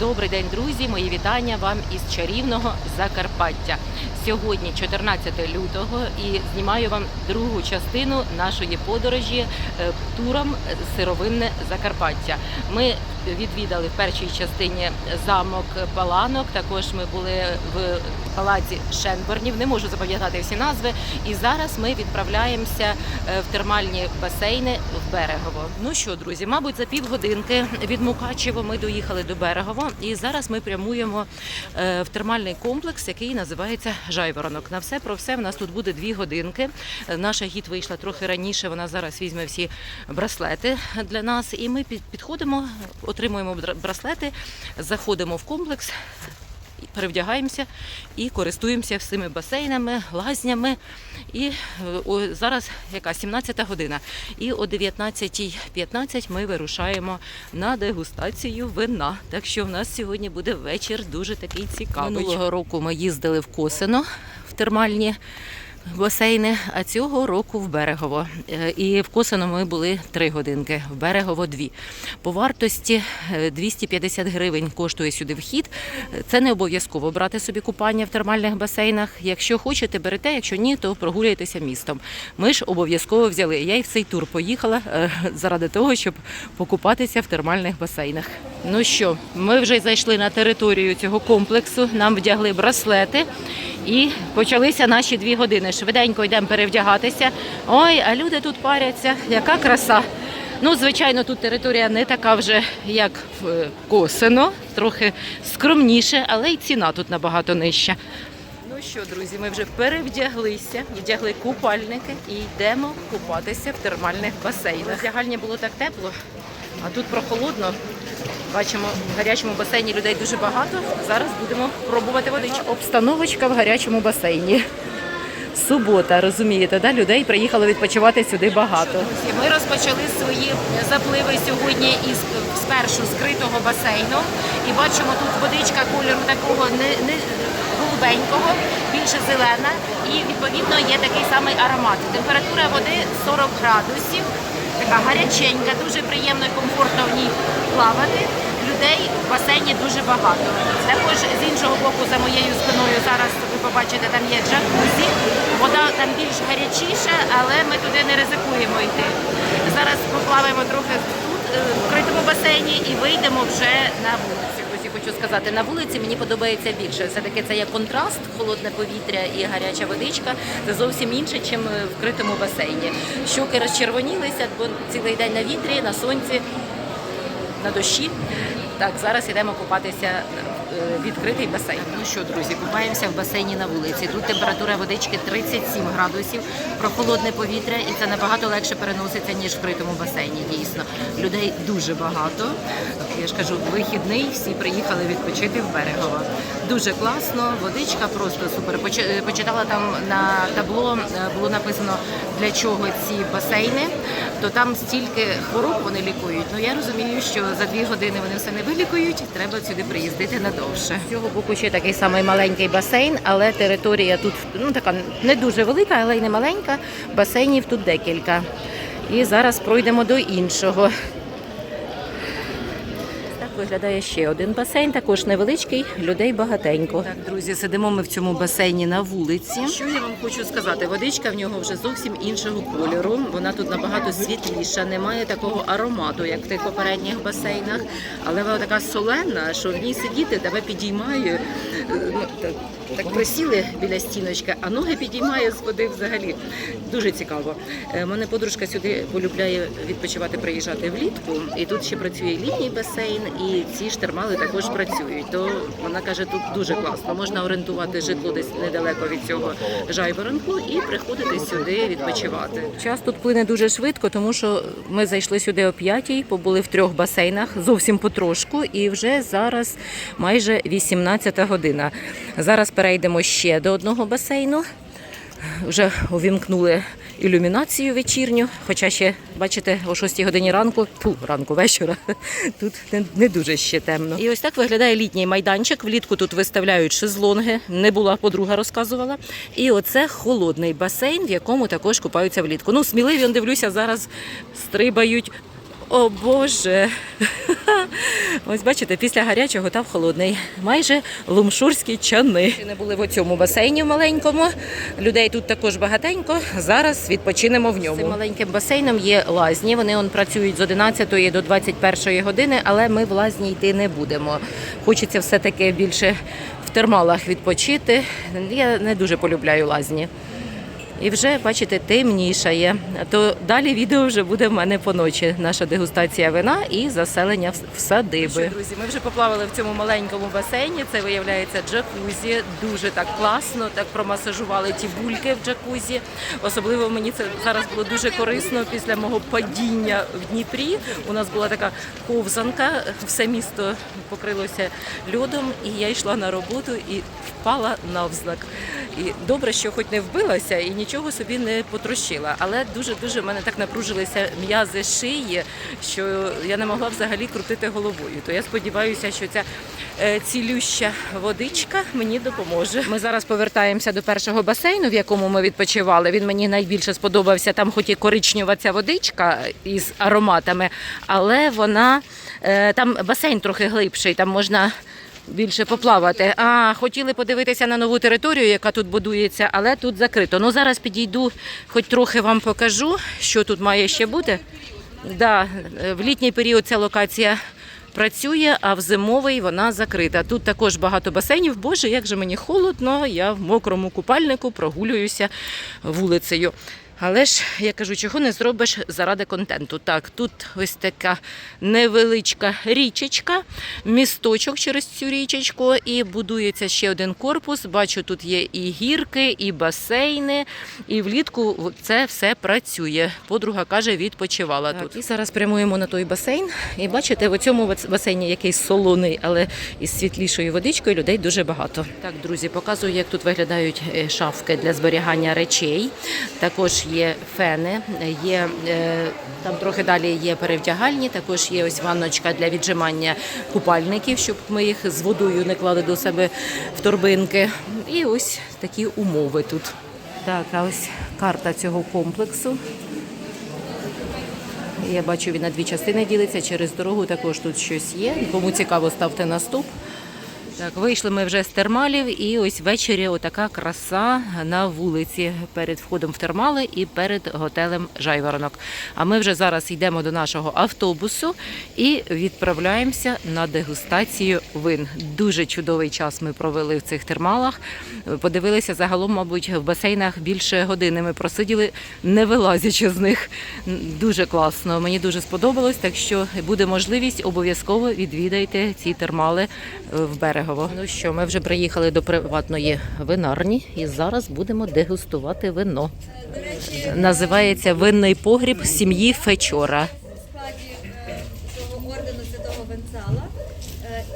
Добрий день, друзі! Мої вітання вам із чарівного Закарпаття. Сьогодні 14 лютого і знімаю вам другу частину нашої подорожі е, туром сировинне Закарпаття. Ми відвідали в першій частині замок Паланок. Також ми були в палаці Шенборнів. Не можу запам'ятати всі назви. І зараз ми відправляємося е, в термальні басейни в Берегово. Ну що, друзі, мабуть, за півгодинки від Мукачево ми доїхали до Берегово, і зараз ми прямуємо е, в термальний комплекс, який називається Жайворонок. На все про все в нас тут буде дві годинки. Наша гід вийшла трохи раніше. Вона зараз візьме всі браслети для нас, і ми під- підходимо, отримуємо браслети, заходимо в комплекс. Перевдягаємося і користуємося всіми басейнами, лазнями. І зараз яка 17 година. І о 19.15 ми вирушаємо на дегустацію вина. Так що в нас сьогодні буде вечір дуже такий цікавий. Минулого року ми їздили в Косино в термальні. Басейни, а цього року в Берегово. Е, І в Косино ми були три годинки, в Берегово дві. По вартості е, 250 гривень коштує сюди вхід. Е, Це не обов'язково брати собі купання в термальних басейнах. Якщо хочете, берете, якщо ні, то прогуляйтеся містом. Ми ж обов'язково взяли. Я і в цей тур поїхала е, заради того, щоб покупатися в термальних басейнах. Ну що, ми вже зайшли на територію цього комплексу, нам вдягли браслети. І почалися наші дві години. Швиденько йдемо перевдягатися. Ой, а люди тут паряться. Яка краса. Ну, звичайно, тут територія не така вже, як в е, Косино, трохи скромніше, але й ціна тут набагато нижча. Ну що, друзі, ми вже перевдяглися, вдягли купальники і йдемо купатися в термальних басейнах. Вдягальні було так тепло, а тут прохолодно. Бачимо, в гарячому басейні людей дуже багато. Зараз будемо пробувати водичку. Обстановочка в гарячому басейні. Субота, розумієте, да? людей приїхало відпочивати сюди багато. Ми розпочали свої запливи сьогодні із спершу скритого басейну. І бачимо, тут водичка кольору такого не, не голубенького, більше зелена. І відповідно є такий самий аромат. Температура води 40 градусів, така гаряченька, дуже приємно і комфортно в ній плавати. Людей в басейні дуже багато. Також з іншого боку, за моєю спиною зараз ви побачите, там є джакузі. Вода там більш гарячіша, але ми туди не ризикуємо йти. Зараз поплаваємо трохи тут, е, в критому басейні, і вийдемо вже на вулицю. Хочу сказати, на вулиці мені подобається більше. Все-таки це є контраст, холодне повітря і гаряча водичка. Це зовсім інше, ніж в критому басейні. Щоки розчервонілися, бо цілий день на вітрі, на сонці на дощі. Так, зараз йдемо купатися е, відкритий басейн. Ну що, друзі, купаємося в басейні на вулиці. Тут температура водички 37 градусів, прохолодне повітря, і це набагато легше переноситься, ніж в критому басейні. Дійсно, людей дуже багато. Я ж кажу, вихідний, всі приїхали відпочити в Берегово. Дуже класно, водичка просто супер. Е, Почитала там на табло, е, було написано для чого ці басейни, то там стільки хвороб вони лікують. Ну я розумію, що за дві години вони все не вилікують. Треба сюди приїздити надовше. З цього боку ще такий самий маленький басейн, але територія тут ну така не дуже велика, але й не маленька. Басейнів тут декілька. І зараз пройдемо до іншого. Виглядає ще один басейн, також невеличкий, людей багатенько. Так, друзі, сидимо ми в цьому басейні на вулиці. Що я вам хочу сказати? Водичка в нього вже зовсім іншого кольору. Вона тут набагато світліша, немає такого аромату, як в тих попередніх басейнах. Але вона така солена, що в ній сидіти тебе підіймає. е, Ну, так, так присіли біля стіночки, а ноги підіймає з води взагалі. Дуже цікаво. Е, Мене подружка сюди полюбляє відпочивати, приїжджати влітку. І тут ще працює літній басейн, і ці ж термали також працюють. То вона каже, тут дуже класно. Можна орендувати житло десь недалеко від цього жайворонку і приходити сюди відпочивати. Час тут плине дуже швидко, тому що ми зайшли сюди о п'ятій, побули в трьох басейнах, зовсім потрошку, і вже зараз майже 18 година. Зараз перейдемо ще до одного басейну. Вже увімкнули ілюмінацію вечірню, хоча ще, бачите, о 6 годині ранку, ту, ранку вечора, тут не, не дуже ще темно. І ось так виглядає літній майданчик. Влітку тут виставляють шезлонги, не була подруга, розказувала. І оце холодний басейн, в якому також купаються влітку. Ну, сміливі, дивлюся, зараз стрибають О Боже! Ось бачите, після гарячого та в холодний. Майже лумшурські чани. Не були в цьому басейні маленькому. Людей тут також багатенько. Зараз відпочинемо в ньому. Цим маленьким басейном є лазні. Вони он працюють з 11 до 21 години, але ми в лазні йти не будемо. Хочеться все-таки більше в термалах відпочити. Я не дуже полюбляю лазні. І вже, бачите, темнішає. То далі відео вже буде в мене по ночі. Наша дегустація вина і заселення в- садиби. друзі, ми вже поплавали в цьому маленькому басейні. Це виявляється джакузі. Дуже так класно, так промасажували ті бульки в джакузі. Особливо мені це зараз було дуже корисно після мого падіння в Дніпрі. У нас була така ковзанка, все місто покрилося льодом, і я йшла на роботу і впала навзнак. І добре, що хоч не вбилася і нічого собі не потрощила. Але дуже дуже в мене так напружилися м'язи шиї, що я не могла взагалі крутити головою. То я сподіваюся, що ця е, цілюща водичка мені допоможе. Ми зараз повертаємося до першого басейну, в якому ми відпочивали. Він мені найбільше сподобався. Там, хоч і коричнева ця водичка із ароматами, але вона е, там басейн трохи глибший, там можна більше поплавати. А хотіли подивитися на нову територію, яка тут будується, але тут закрито. Ну зараз підійду, хоч трохи вам покажу, що тут має ще бути. Да, в літній період ця локація працює, а в зимовий вона закрита. Тут також багато басейнів. Боже, як же мені холодно, я в мокрому купальнику прогулююся вулицею. Але ж я кажу, чого не зробиш заради контенту. Так, тут ось така невеличка річечка, місточок через цю річечку, і будується ще один корпус. Бачу, тут є і гірки, і басейни, і влітку це все працює. Подруга каже, відпочивала тут. І зараз прямуємо на той басейн. І бачите, в цьому басейні якийсь солоний, але із світлішою водичкою людей дуже багато. Так, друзі, показую, як тут виглядають е, шафки для зберігання речей. Також є фени, є е, там трохи далі є перевдягальні. Також є ось ванночка для віджимання купальників, щоб ми їх з водою не клали до себе в торбинки. І ось такі умови тут. Так, а ось карта цього комплексу. Я бачу, він на дві частини ділиться. Через дорогу також тут щось є. Кому цікаво, ставте на стоп. Так, вийшли ми вже з термалів, і ось ввечері отака краса на вулиці перед входом в термали і перед готелем Жайворонок. А ми вже зараз йдемо до нашого автобусу і відправляємося на дегустацію вин. Дуже чудовий час ми провели в цих термалах. Подивилися загалом, мабуть, в басейнах більше години. Ми просиділи, не вилазячи з них. Дуже класно. Мені дуже сподобалось. Так що буде можливість, обов'язково відвідайте ці термали в берегово. Ну що, ми вже приїхали до приватної винарні і зараз будемо дегустувати вино. Називається винний погріб сім'ї Фечора. Венцала.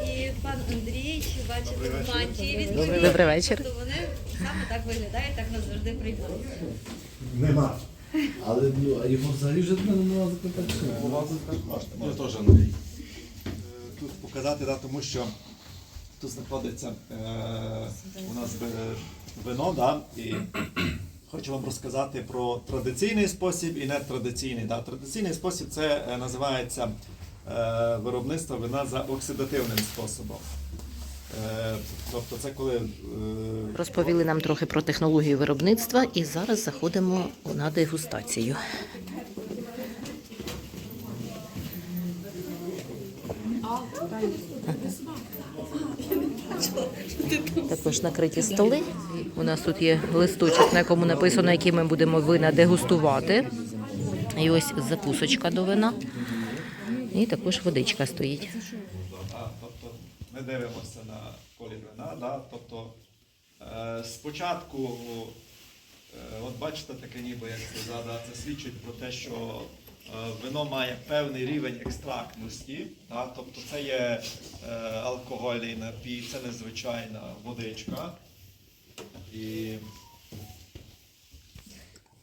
І пан Андрій, чи бачите, в мантії він Добрий- добрий вечір. То вони саме так виглядають, так нас завжди приймають. Нема. Але ну, а його взагалі вже не нема запитати. Я теж Андрій. Е, Тут показати, да, тому що тут знаходиться е, у нас вино, да, і хочу вам розказати про традиційний спосіб і нетрадиційний. Да. Традиційний спосіб це е, називається е, виробництво вина за оксидативним способом. Е, тобто це коли е, Розповіли нам трохи про технологію виробництва і зараз заходимо на дегустацію. Також накриті столи. У нас тут є листочок, на якому написано, які ми будемо вина дегустувати. І ось закусочка до вина. І також водичка стоїть. Ми дивимося на колір вина. Тобто, е, спочатку, е, от бачите, таке ніби як да? це свідчить про те, що вино має певний рівень екстрактності. Да? Тобто це є е, алкогольний напій, це незвичайна водичка. І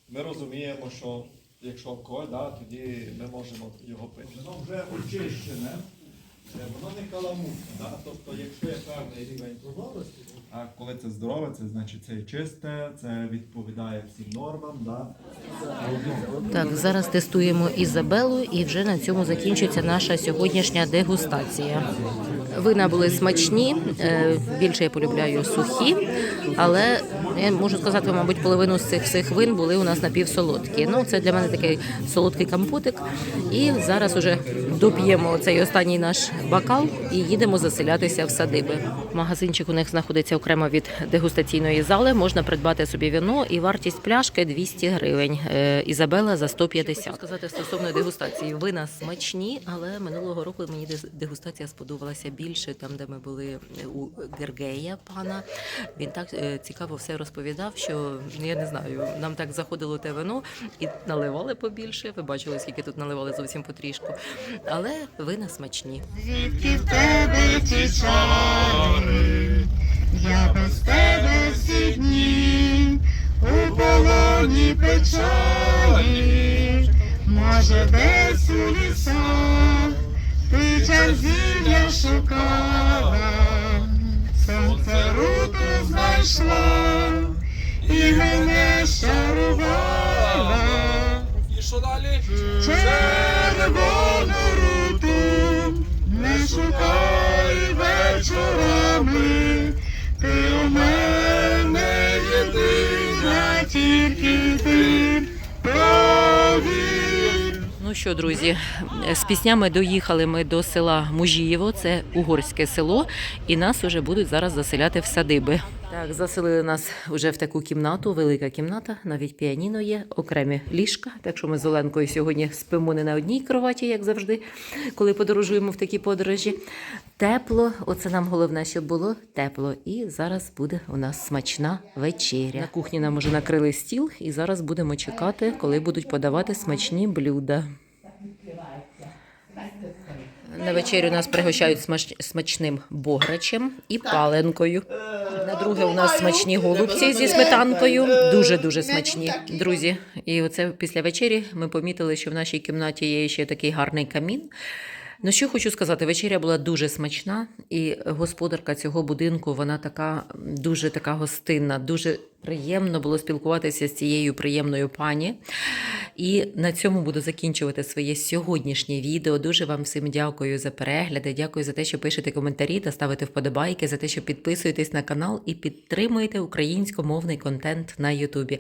ми розуміємо, що якщо алкоголь, да, тоді ми можемо його пити. Воно вже очищене. Е, Воно не каламутне, да? тобто якщо є певний рівень прозорості, а коли це здорове, це значить це чисте, це відповідає всім нормам. Да? Так, зараз тестуємо Ізабелу, і вже на цьому закінчиться наша сьогоднішня дегустація. Вина були смачні. е, Більше я полюбляю сухі, але я можу сказати, мабуть, половину з цих всіх вин були у нас напівсолодкі. Ну, це для мене такий солодкий компотик. І зараз уже доп'ємо цей останній наш бокал і їдемо заселятися в садиби. Магазинчик у них знаходиться окремо від дегустаційної зали. Можна придбати собі вино і вартість пляшки 200 гривень. Е, Ізабела за 150. Хочу сказати стосовно дегустації. Вина смачні, але минулого року мені дегустація сподобалася більше там, де ми були е, у Гергея пана. Він так е, цікаво все розповідав, що я не знаю, нам так заходило те вино і наливали побільше. Ви бачили, скільки тут наливали зовсім потрішку. Але вина смачні. Звідки в тебе ці чари? Я без тебе всі дні у полоні печалі, може, десь у лісах ти чарзілля шукала, сонце руту знайшла і мене щарувала. І що далі? Червону шукай вечорами, ти у мене єдина, тільки ти. Ну що, друзі, з піснями доїхали ми до села Мужієво, це угорське село, і нас уже будуть зараз заселяти в садиби. Так, заселили нас вже в таку кімнату, велика кімната, навіть піаніно є, окремі ліжка. Так що ми з Оленкою сьогодні спимо не на одній кроваті, як завжди, коли подорожуємо в такі подорожі. Тепло, оце нам головне, щоб було тепло. І зараз буде у нас смачна вечеря. На кухні нам уже накрили стіл, і зараз будемо чекати, коли будуть подавати смачні блюда. На вечерю нас пригощають смач- смачним бограчем і паленкою. Друге у нас смачні голубці зі сметанкою. Дуже дуже смачні, друзі. І оце після вечері ми помітили, що в нашій кімнаті є ще такий гарний камін. Ну що хочу сказати, вечеря була дуже смачна, і господарка цього будинку вона така дуже така гостинна, дуже приємно було спілкуватися з цією приємною пані. І на цьому буду закінчувати своє сьогоднішнє відео. Дуже вам всім дякую за перегляди. Дякую за те, що пишете коментарі та ставите вподобайки, за те, що підписуєтесь на канал і підтримуєте українськомовний контент на Ютубі.